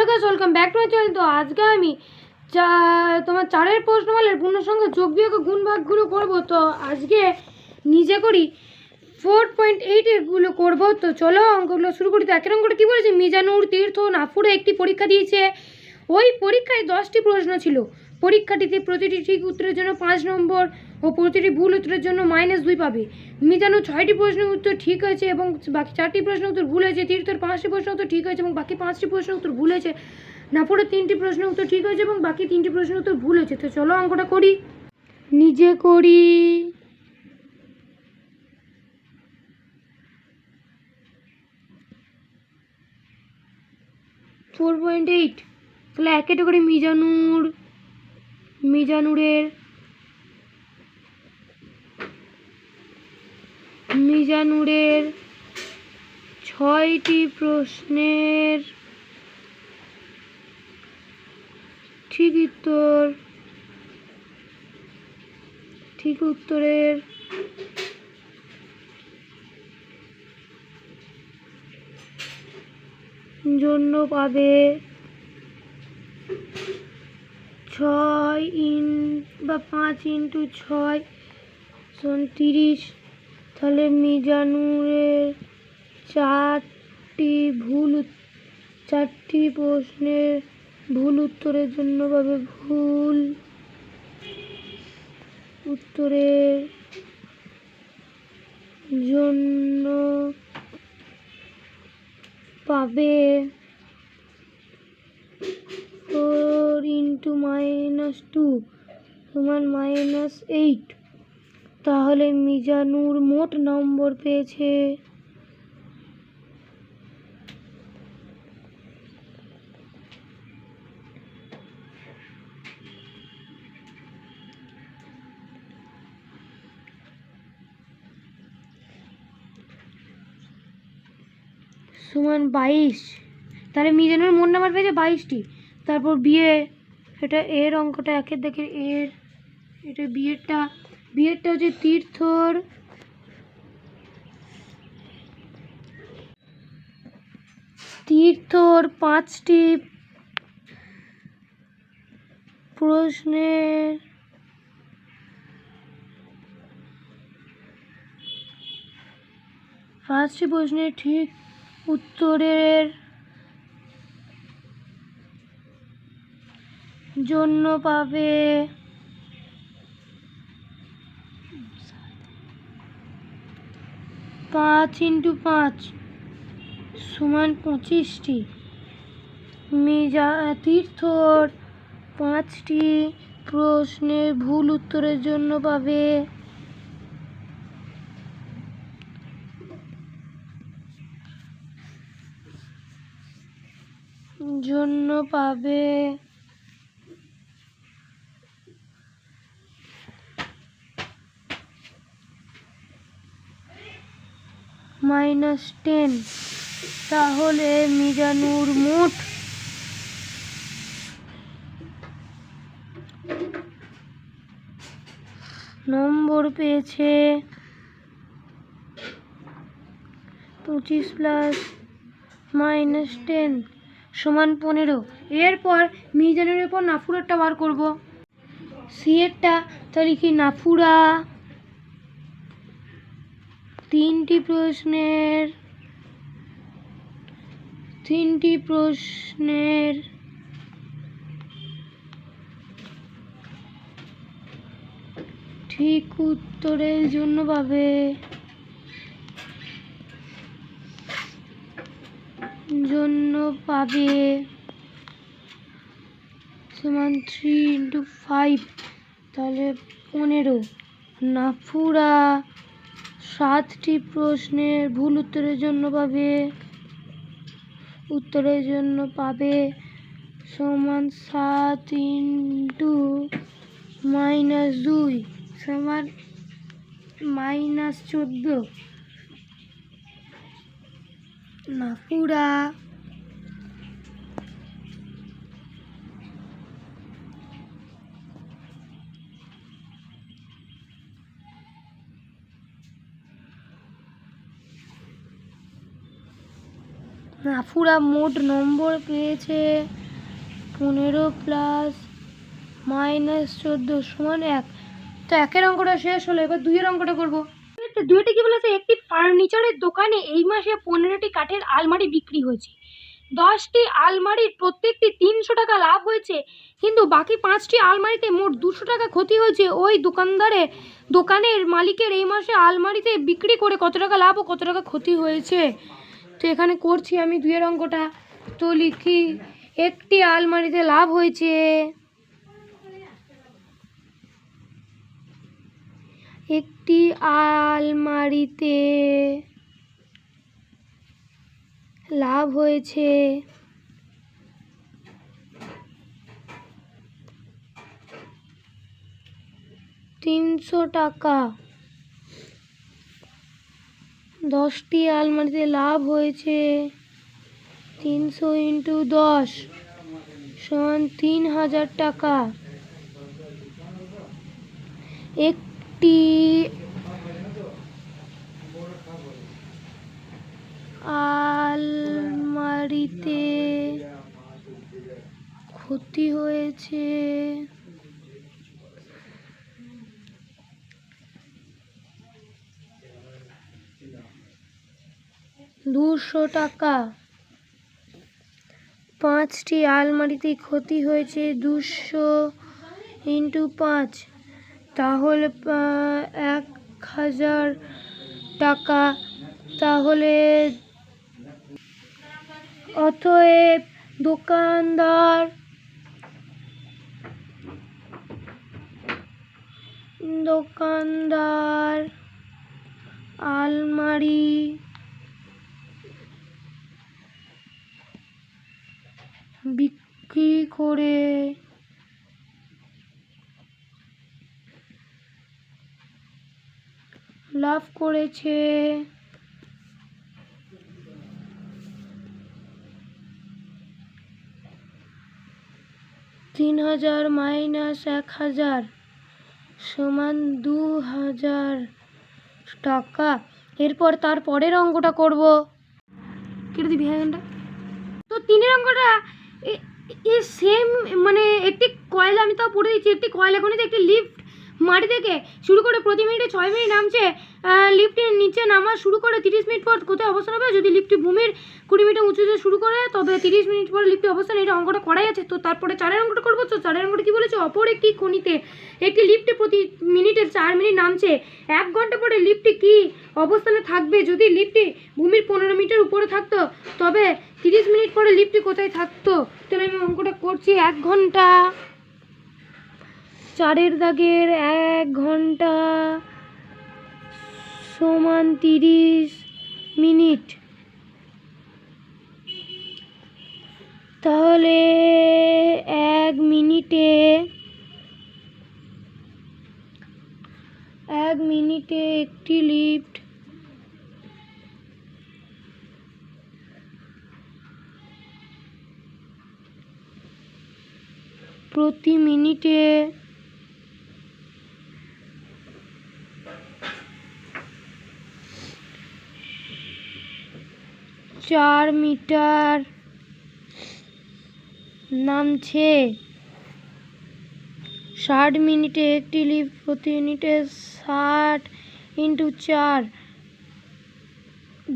Hello guys, welcome back to my channel. তো আজকে আমি চা, তোমার চারের প্রশ্নমালের পূর্ণ সঙ্গে যোগ বিয়োগ গুণ করব। তো আজকে নিজে করি ফোর পয়েন্ট এইটেরগুলো করব। তো চলো, অঙ্কগুলো শুরু করি। তো একের অঙ্কটা কী বলেছে? মিজানুর, তীর্থ, নাফুরে একটি পরীক্ষা দিয়েছে। ওই পরীক্ষায় দশটি প্রশ্ন ছিল। পরীক্ষাটিতে প্রতিটি ঠিক উত্তরের জন্য পাঁচ নম্বর ও প্রতিটি ভুল উত্তরের জন্য মাইনাস দুই পাবে। মিজানু ছয়টি প্রশ্নের উত্তর ঠিক হয়েছে এবং বাকি চারটি প্রশ্নের উত্তর ভুল হয়েছে। তীর্থর পাঁচটি প্রশ্ন উত্তর ঠিক হয়েছে এবং বাকি পাঁচটি প্রশ্ন উত্তর ভুল হয়েছে। নাফুরের তিনটি প্রশ্নের উত্তর ঠিক হয়েছে এবং বাকি তিনটি প্রশ্নের উত্তর ভুল হয়েছে। তো চলো অঙ্কটা করি। নিজে করি। ফোর পয়েন্ট এইট তাহলে একেটা করে মিজানুর। মিজানুরের মিজানুরের ছয়টি প্রশ্নের ঠিক উত্তর ঠিক উত্তরের জন্য পাবে ছয় ইন বা পাঁচ ইন্টু ছয় সমান তিরিশ, তাহলে মিজানুরের চারটি ভুল চারটি প্রশ্নের ভুল উত্তরের জন্য পাবে ভুল উত্তরের জন্য পাবে ফোর ইন্টু মাইনাস টু, সমান মাইনাস এইট। তাহলে মিজানুর মোট নম্বর পেয়েছে। সমান বাইশ। তাহলে মিজানুর মোট নাম্বার পেয়েছে বাইশটি। তারপর বিয়ে এটা এর অঙ্কটা একের দেখে এর, এটা বিয়েরটা বিয়েরটা হচ্ছে তীর্থর। তীর্থর পাঁচটি প্রশ্নের পাঁচটি প্রশ্নের ঠিক উত্তরের জন্য পাবে। পাঁচ ইন্টু পাঁচ সমান পঁচিশটি। মিজা তীর্থর পাঁচটি প্রশ্নের ভুল উত্তরের জন্য পাবে। জন্য পাবে মাইনাস টেন, তাহলে মিজানুর মোট নম্বর পেয়েছে পঁচিশ প্লাস মাইনাস টেন সমান পনেরো। এরপর মিজানের উপর নাফুরারটা বার করব। সি এরটা তাহলে কি নাফুরা? তিনটি প্রশ্নের তিনটি প্রশ্নের, ঠিক উত্তরের জন্য পাবে। জন্য পাবে সমান থ্রি ইন্টু ফাইভ তাহলে পনেরো। নাফুরা সাতটি প্রশ্নের ভুল উত্তরের জন্য পাবে। উত্তরের জন্য পাবে সমান সাত ইন্টু মাইনাস দুই সমান মাইনাস চোদ্দ। না নাফুরা নাফুরা মোট নম্বর পেয়েছে পনেরো প্লাস মাইনাস চোদ্দ সমান এক। তো একের অঙ্কটা শেষ হলো, এবার দুইয়ের অঙ্কটা করব। দুইটা কি বলেছে? একটি ফার্নিচারের দোকানে এই মাসে পনেরোটি কাঠের আলমারি বিক্রি হয়েছে। দশটি আলমারির প্রত্যেকটি তিনশো টাকা লাভ হয়েছে, কিন্তু বাকি পাঁচটি আলমারিতে মোট দুশো টাকা ক্ষতি হয়েছে। ওই দোকানদারের, দোকানের মালিকের এই মাসে আলমারিতে বিক্রি করে কত টাকা লাভ ও কত টাকা ক্ষতি হয়েছে? তো এখানে করছি আমি দুইয়ের অঙ্কটা। তো লিখি, একটি আলমারিতে লাভ হয়েছে। একটি আলমারিতে লাভ হয়েছে। তিনশো টাকা। দশটি আলমারিতে লাভ হয়েছে তিনশো ইন্টু দশ সমান তিন হাজার টাকা। একটি আলমারিতে ক্ষতি হয়েছে দুশো টাকা। পাঁচটি আলমারিতে ক্ষতি হয়েছে দুশো ইন্টু পাঁচ। তাহলে এক হাজার টাকা। তাহলে অতএব দোকানদার দোকানদার আলমারি বিক্রি করে। লাভ করেছে। তিন হাজার মাইনাস এক হাজার সমান দু হাজার টাকা। এরপর তার পরের অঙ্কটা করব। কেটে দিবি হ্যাঁ তো তিনের অঙ্কটা এ- সেম মানে একটি কয়লা আমি তাও পড়ে দিচ্ছি একটি কয়লা খনিতে একটি লিফট মাটি থেকে শুরু করে প্রতি মিনিটে ছয় মিনিট নামছে লিফটের নিচে নামা শুরু করে তিরিশ মিনিট পর কোথায় অবস্থান হবে? যদি লিফটটি ভূমির কুড়ি মিটার উঁচুতে শুরু করে, তবে তিরিশ মিনিট পর লিফটে অবস্থান, এটা অঙ্কটা করাই আছে। তো তারপরে চারের অঙ্কটা করব। তো চারের অঙ্কটা কী বলেছে? অপর একটি খনিতে একটি লিফটে প্রতি মিনিটে চার মিনিট নামছে। এক ঘণ্টা পরে লিফটটি কী অবস্থানে থাকবে? যদি লিফটটি ভূমির পনেরো মিটার উপরে থাকতো, তবে তিরিশ মিনিট পরে লিফটটি কোথায় থাকতো? তাহলে আমি অঙ্কটা করছি এক ঘণ্টা। চারের দাগের এক ঘণ্টা সমান তিরিশ মিনিট। তাহলে এক মিনিটে এক মিনিটে একটি লিফট প্রতি মিনিটে চার মিটার নামছে। ষাট মিনিটে একটি লিফট প্রতি মিনিটে ষাট ইন্টু চার,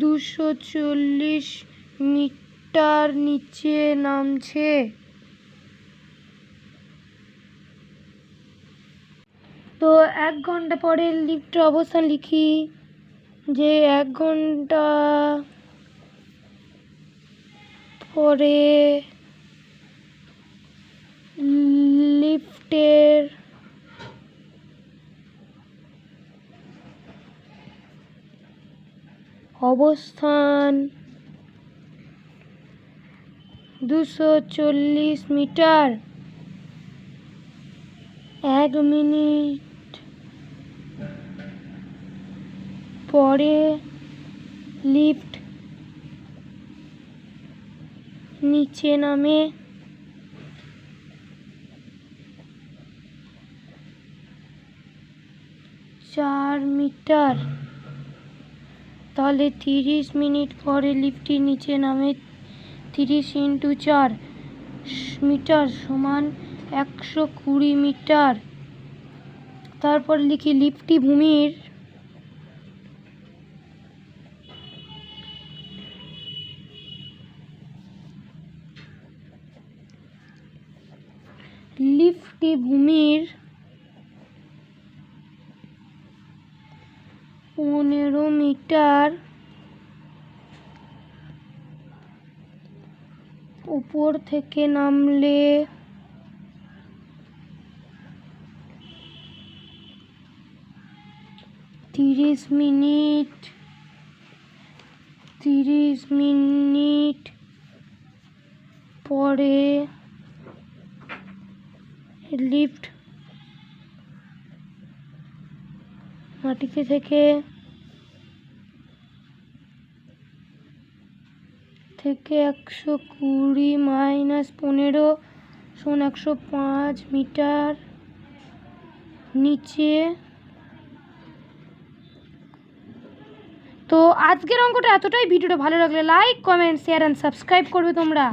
দুশো চল্লিশ মিটার নিচে নামছে। তো এক ঘণ্টা পরে লিফটের অবস্থান লিখি যে এক ঘণ্টা পরে লিফটের অবস্থান দুশো চল্লিশ মিটার। এক মিনিট পরে লিফট নিচে নামে। চার মিটার। তাহলে তিরিশ মিনিট পরে লিফটটি নিচে নামে। তিরিশ ইন্টু চার মিটার সমান একশো কুড়ি মিটার। তারপর লিখি লিফটটি ভূমির লিফটটি ভূমির পনেরো মিটার উপর থেকে নামলে তিরিশ মিনিট তিরিশ মিনিট পরে লিফট মাটিতে থেকে থেকে একশো কুড়ি মাইনাস পনেরো সমান একশো পাঁচ মিটার নিচে। তো আজকের অঙ্কটা এতটাই। ভিডিওটা ভালো লাগলে like comment share and subscribe করবে তোমরা।